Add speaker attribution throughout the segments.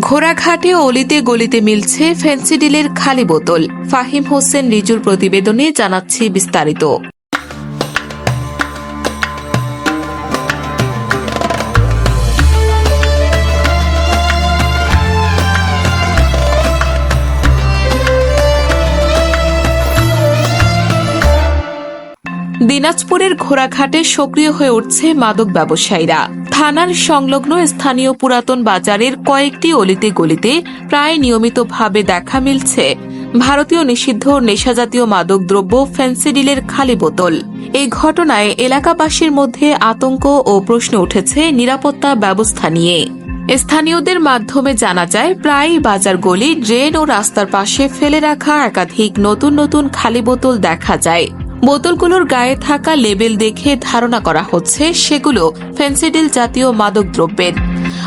Speaker 1: ঘোড়াঘাটে অলিতে গলিতে মিলছে ফেন্সিডিলের খালি বোতল। ফাহিম হোসেন রিজুর প্রতিবেদনে জানাচ্ছি বিস্তারিত। দিনাজপুরের ঘোড়াঘাটে সক্রিয় হয়ে উঠছে মাদক ব্যবসায়ীরা। থানার সংলগ্ন স্থানীয় পুরাতন বাজারের কয়েকটি অলিতে গলিতে প্রায় নিয়মিতভাবে দেখা মিলছে ভারতীয় নিষিদ্ধ নেশাজাতীয় মাদক দ্রব্য ফেন্সিডিলের খালি বোতল। এই ঘটনায় এলাকাবাসীর মধ্যে আতঙ্ক ও প্রশ্ন উঠেছে নিরাপত্তা ব্যবস্থা নিয়ে। স্থানীয়দের মাধ্যমে জানা যায়, প্রায় বাজার গলি, ড্রেন ও রাস্তার পাশে ফেলে রাখা একাধিক নতুন নতুন খালি বোতল দেখা যায়। বোতলগুলোর গায়ে থাকা লেবেল দেখে ধারণা করা হচ্ছে সেগুলো ফেন্সিডিল জাতীয় মাদক দ্রব্যের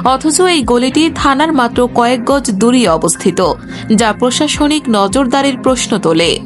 Speaker 1: অথচ এই গলিটি থানার মাত্র কয়েক গজ দূরে অবস্থিত, যা প্রশাসনিক নজরদারির প্রশ্ন তোলে।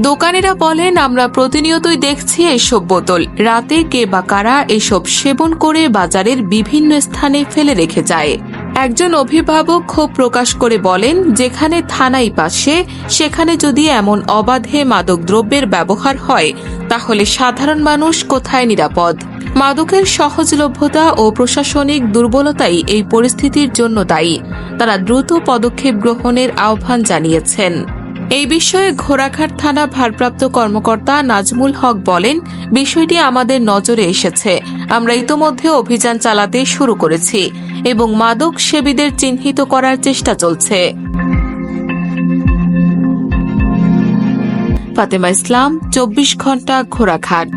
Speaker 1: দোকানিরা বলেন, আমরা প্রতিনিয়তই দেখছি এসব বোতল। রাতে কে বা কারা এসব সেবন করে বাজারের বিভিন্ন স্থানে ফেলে রেখে যায়। একজন অভিভাবক ক্ষোভ প্রকাশ করে বলেন, যেখানে থানাই পাশে, সেখানে যদি এমন অবাধে মাদক দ্রব্যের ব্যবহার হয়, তাহলে সাধারণ মানুষ কোথায় নিরাপদ? মাদকের সহজলভ্যতা ও প্রশাসনিক দুর্বলতাই এই পরিস্থিতির জন্য দায়ী। তারা দ্রুত পদক্ষেপ গ্রহণের আহ্বান জানিয়েছেন। এই বিষয়ে ঘোড়াঘাট থানা ভারপ্রাপ্ত কর্মকর্তা নাজমুল হক বলেন, বিষয়টি আমাদের নজরে এসেছে। আমরা ইতোমধ্যে অভিযান চালাতে শুরু করেছি এবং মাদক সেবীদের চিহ্নিত করার চেষ্টা চলছে। ফাতেমা ইসলাম, চব্বিশ ঘণ্টা ঘোড়াঘাট।